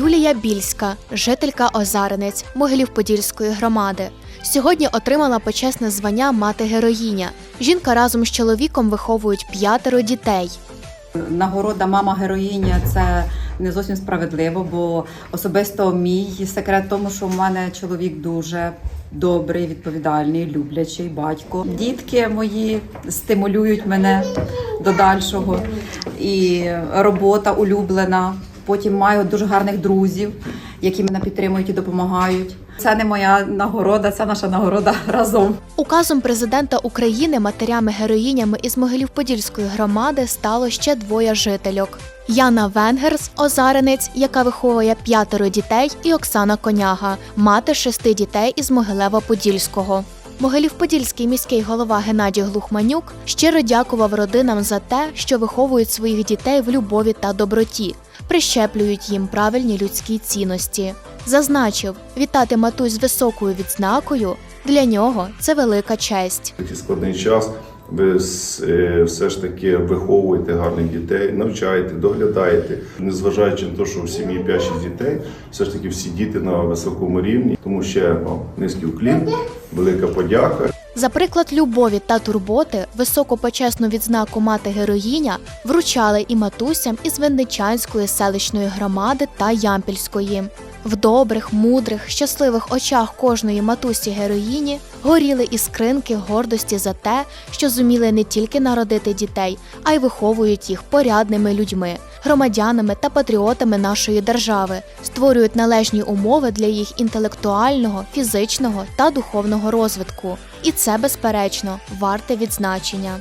Юлія Більська, жителька Озаринець Могилів-Подільської громади. Сьогодні отримала почесне звання мати героїня. Жінка разом з чоловіком виховують п'ятеро дітей. Нагорода мама героїня це не зовсім справедливо, бо особисто мій секрет тому, що в мене чоловік дуже добрий, відповідальний, люблячий батько. Дітки мої стимулюють мене до дальшого. І робота улюблена. Потім маю дуже гарних друзів, які мене підтримують і допомагають. Це не моя нагорода, це наша нагорода разом. Указом президента України матерями-героїнями із Могилів-Подільської громади стало ще двоє жительок: Яна Венгерс, Озаринець, яка виховує п'ятеро дітей, і Оксана Коняга, мати шести дітей із Могилева-Подільського. Могилів-Подільський міський голова Геннадій Глухманюк щиро дякував родинам за те, що виховують своїх дітей в любові та доброті, прищеплюють їм правильні людські цінності. Зазначив, вітати матусь з високою відзнакою для нього це велика честь. такий складний час. Ви е, все ж таки виховуєте гарних дітей, навчаєте, доглядаєте, незважаючи на те, що в сім'ї 5-6 дітей, все ж таки всі діти на високому рівні. Тому ще вам низький уклін, велика подяка. За приклад любові та турботи високу почесну відзнаку мати героїня вручали і матусям із Винничанської селищної громади та Ямпільської. В добрих, мудрих, щасливих очах кожної матусі героїні горіли іскринки гордості за те, що зуміли не тільки народити дітей, а й виховують їх порядними людьми, громадянами та патріотами нашої держави, створюють належні умови для їх інтелектуального, фізичного та духовного розвитку. І це, безперечно, варте відзначення.